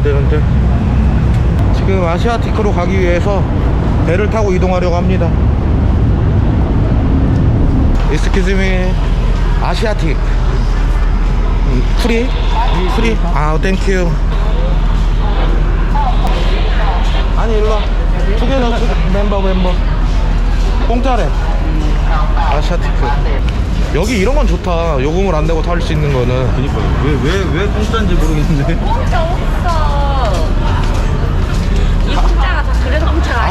가야 되는데 지금 아시아티크로 가기 위해서 배를 타고 이동하려고 합니다. Excuse me 아시아틱. 음, 프리? 프리? 아 땡큐 아니 일로 투게더 멤버 멤버. 공짜래. 아시아티크 여기 이런 건 좋다. 요금을 안 내고 탈 수 있는 거는. 그니까 왜 왜 왜 공짜인지 모르겠는데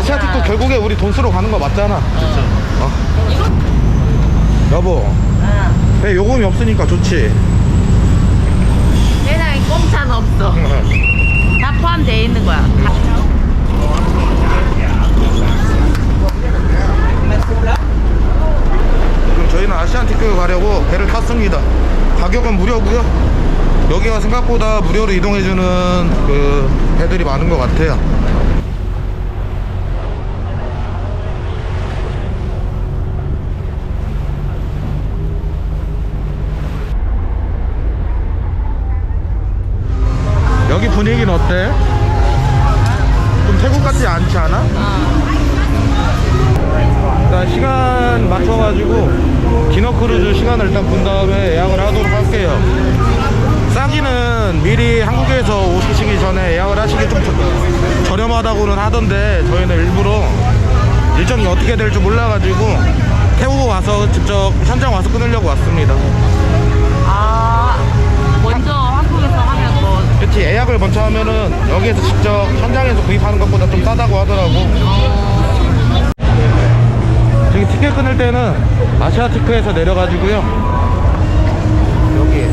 아시아틱도 결국에 우리 돈 쓰러 가는 거 맞잖아 어? 여보 응. 배 요금이 없으니까 좋지 세상에 공짜는 없어. 다 포함되어 있는 거야. 지금 저희는 아시안티크 가려고 배를 탔습니다 가격은 무료고요 여기가 생각보다 무료로 이동해주는 그 배들이 많은 것 같아요 분위기는 어때? 좀 태국 같지 않지 않아? 일단 시간 맞춰가지고 기너크루즈 시간을 일단 본 다음에 예약을 하도록 할게요 싸기는 미리 한국에서 오시기 전에 예약을 하시기 좀 저- 저렴하다고는 하던데 저희는 일부러 일정이 어떻게 될지 몰라가지고 태우고 와서 직접 현장 와서 끊으려고 왔습니다 아, 그치 예약을 먼저 하면은 여기에서 직접 현장에서 구입하는 것보다 좀 싸다고 하더라고. 저기 티켓 끊을 때는 아시아티크에서 내려가지고요. 여기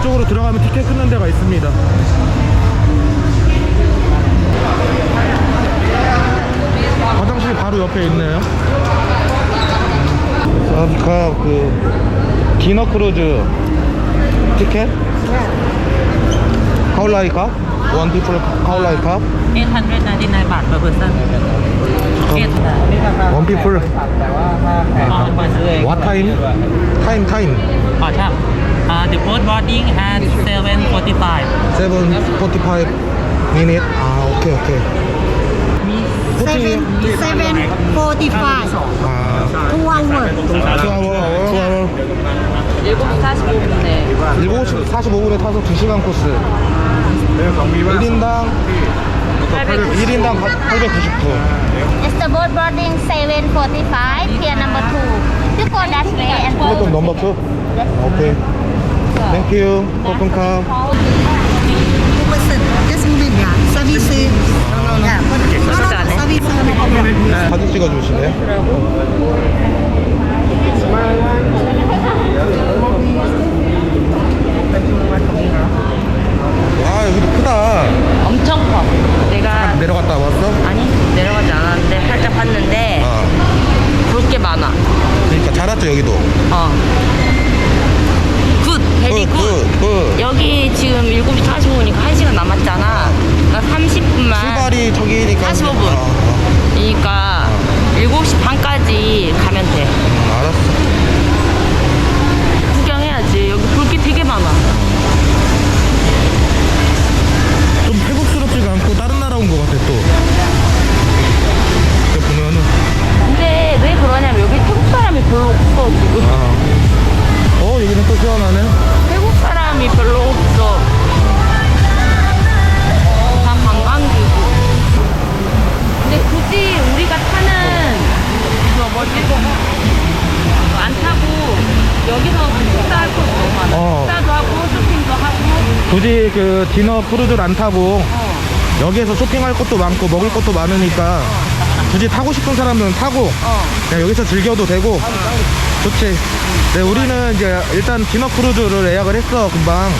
이쪽으로 들어가면 티켓 끊는 데가 있습니다. 화장실 바로 옆에 있네요. 아까 그 디너 크루즈 ticket? Yeah. How long it cost? One people, how long it cost? 899 บาท per person One people. 8 What time? Time, time. อ๋อใช่บ the boat boarding at 7.45 7.45 minute. Ah, โอเคโอเค seven seven forty five 아 two hour 2아워 2아워 7시 45분에 7시 45분에 타서 2시간 코스 1인당 1인당 899 It's the boat boarding seven forty five pier number two you go that way and go 플랫폼 넘버 2? 오케이 땡큐 moving yeah service yeah service 사진 찍어주시네 와 굳이 그 디너 크루즈를 안 타고 어. 여기에서 쇼핑할 것도 많고 먹을 것도 많으니까 굳이 타고 싶은 사람은 타고 어. 그냥 여기서 즐겨도 되고 좋지 네 우리는 이제 일단 디너 크루즈를 예약을 했어 금방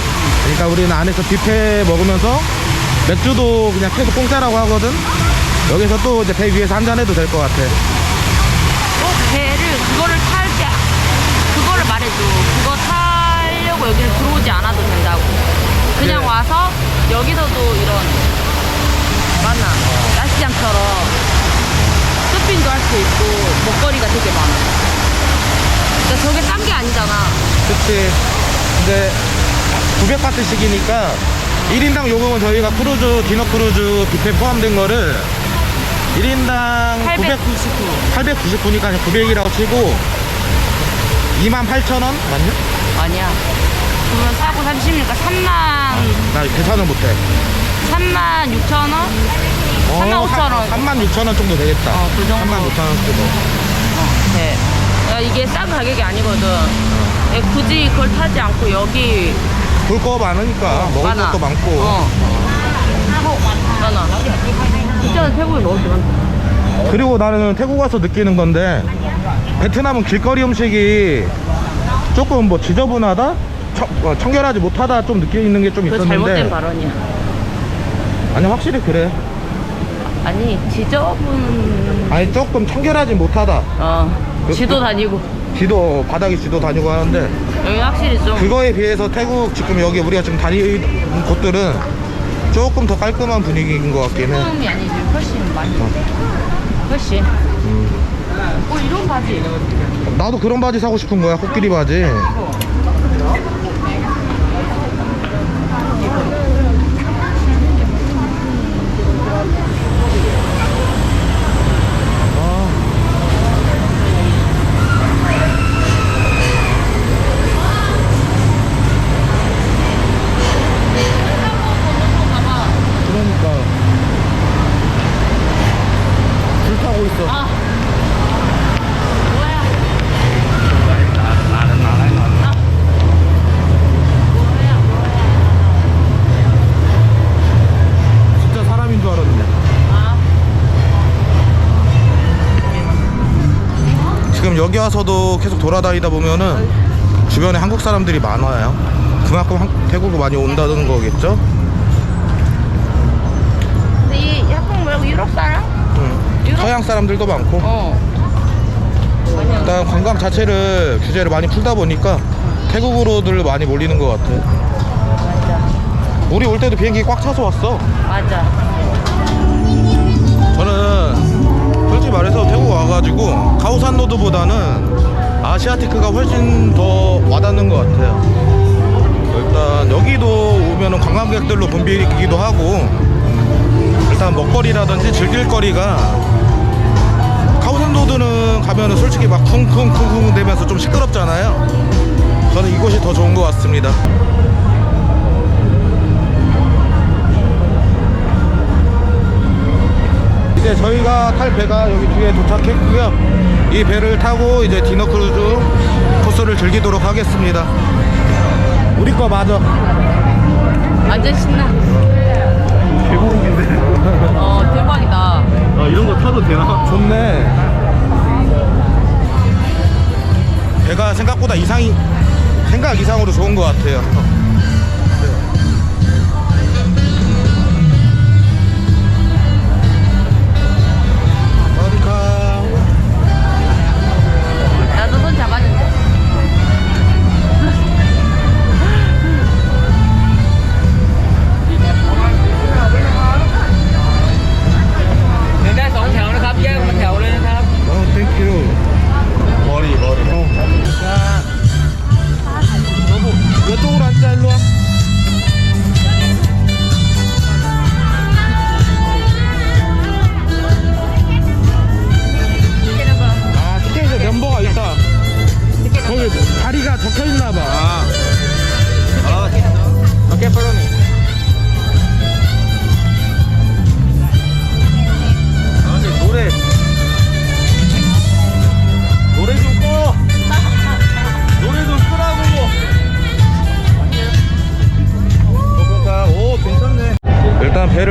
그러니까 우리는 안에서 뷔페 먹으면서 맥주도 그냥 계속 공짜라고 하거든 여기서 또 이제 배 위에서 한잔 해도 될 것 같아 꼭 배를 그거를 탈 때 그거를 말해줘. 그거 타려고 여기를 들어오지 않아도 된다고. 그냥 네. 와서 여기서도 이런 많아. 야시장처럼 쇼핑도 할 수 있고 먹거리가 되게 많아. 그러니까 저게 싼 게 아니잖아. 그치 근데 900바트씩이니까 1인당 요금은 저희가 크루즈, 디너 크루즈 뷔페 포함된 거를 1인당 900, 899. 899니까 900이라고 치고 28,000원? 맞냐? 아니야. 그러면 사고 30이니까 3만, 나 계산을 못해. 3만 6천 원? 3만 5천 원. 3만 6천 원 정도 되겠다. 어, 그 정도. 3만 5천 원 정도. 네. 야, 이게 싼 가격이 아니거든. 예, 굳이 그걸 타지 않고 여기 볼 거 많으니까 먹을 많아. 것도 많고. 어. 많아. 진짜 태국에 먹을 게 많다. 그리고 나는 태국 와서 느끼는 건데 베트남은 길거리 음식이 조금 뭐 지저분하다? 청, 어, 청결하지 못하다 좀 느끼는 게 좀 그거 있었는데 잘못된 발언이야. 아니 확실히 그래 아니, 지저분, 아니 조금 청결하지 못하다 어, 그- 지도 그- 다니고. 지도 바닥에 지도 다니고 하는데 여기 확실히 좀. 그거에 비해서 태국 지금 여기 우리가 지금 다니는 곳들은 조금 더 깔끔한 분위기인 것 같긴 해 조금이 아니지, 훨씬 많이. 훨씬. 어, 이런 바지. 나도 그런 바지 사고 싶은 거야 코끼리 바지 그러니까 불타고 있어 아. 뭐야? 진짜 사람인 줄 알았는데 아. 지금 여기 와서도 계속 돌아다니다 보면은 주변에 한국 사람들이 많아요 그만큼 한- 태국을 많이 온다는 거겠죠? 근데 이 한국 말고 유럽 사람? 서양 사람들도 많고 어. 일단 관광 자체를 규제를 많이 풀다 보니까 태국으로들 많이 몰리는 것 같아 맞아. 우리 올 때도 비행기 꽉 차서 왔어 맞아. 저는 솔직히 말해서 태국 와가지고 카오산 로드보다는 아시아티크가 훨씬 더 와닿는 것 같아요. 일단 여기도 오면은 관광객들로 붐비기도 하고 일단 먹거리라든지 즐길 거리가 로드는 가면은 솔직히 막 쿵쿵쿵쿵 대면서 좀 시끄럽잖아요. 저는 이곳이 더 좋은 것 같습니다. 이제 저희가 탈 배가 여기 뒤에 도착했고요. 이 배를 타고 이제 디너 크루즈 코스를 즐기도록 하겠습니다. 우리 거 맞아. 완전 신나. 계곡인데. 어, 대박이다. 아 이런 거 타도 되나? 좋네. 배가 생각보다 이상이 생각 이상으로 좋은 것 같아요.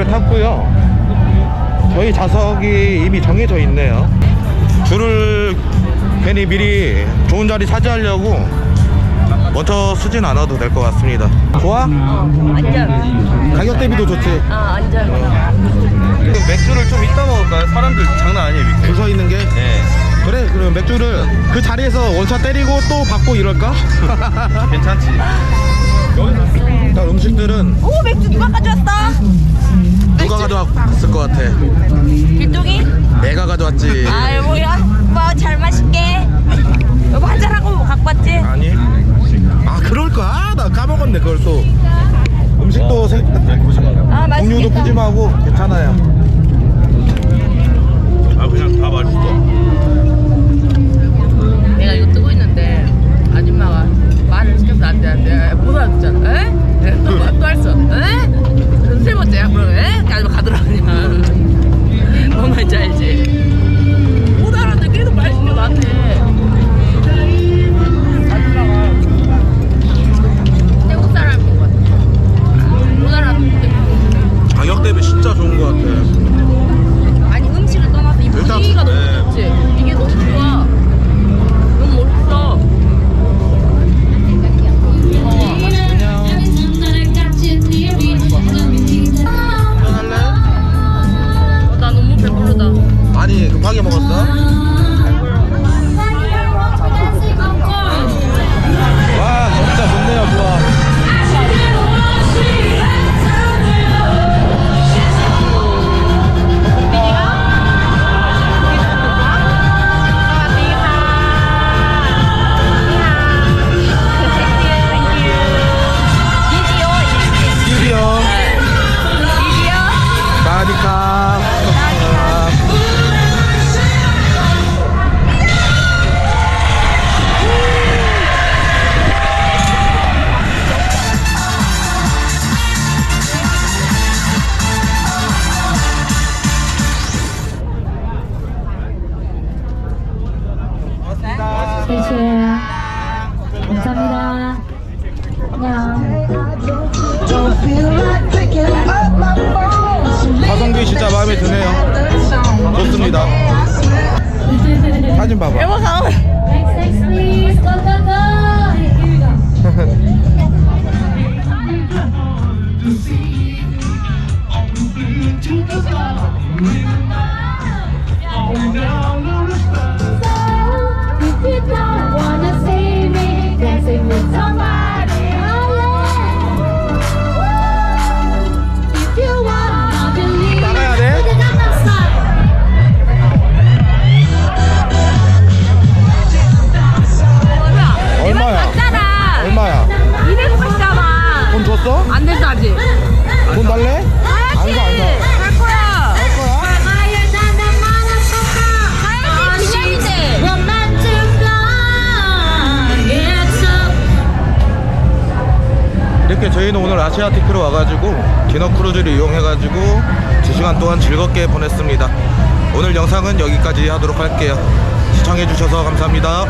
탔고요. 저희 좌석이 이미 정해져 있네요. 줄을 괜히 미리 좋은 자리 차지하려고 먼저 쓰진 않아도 될 것 같습니다. 좋아? 완전. 가격 대비도 좋지. 아, 완전. 맥주를 좀 이따 먹을까요? 사람들 장난 아니에요 밑에. 줄 서 있는 게? 네. 그래, 그럼 맥주를 그 자리에서 원차 때리고 또 받고 이럴까? 괜찮지. 일단 음식들은 오, 맥주 누가 가져왔어? 누가 가져왔을 것 같아? 길동이? 내가 가져왔지. 아유, 뭐야. 뭐, 잘 마실게. 여보, 한잔하고 갖고 왔지? 아니. 아, 그럴 거야. 아, 나 까먹었네. 그 이걸 또 음식도 생, 아, 종류도 푸짐하고 괜찮아요. 아 그냥 다 맛있어. 내가 이거 뜨고 있는데 아줌마가 말을 시켜서 안 돼, 안 돼. 못 알아듣잖아. 에? 에? 또, 또 할수 에? 세 번째야? 그럼 에? 아줌마 가더라 그냥. 뭔 말인지 알지? 못 계속 말 시켜 나한 많이 급하게 먹었어? 감사합니다. 안녕. 가성비 진짜 마음에 드네요. 좋습니다. 사진 봐봐. Please. Go, 아직. 돈 달래? 안안 거야. 거야? 가야지 기념인데. 이렇게 저희는 오늘 아시아티크로 와가지고 디너 크루즈를 이용해가지고 2시간 동안 즐겁게 보냈습니다. 오늘 영상은 여기까지 하도록 할게요. 시청해주셔서 감사합니다.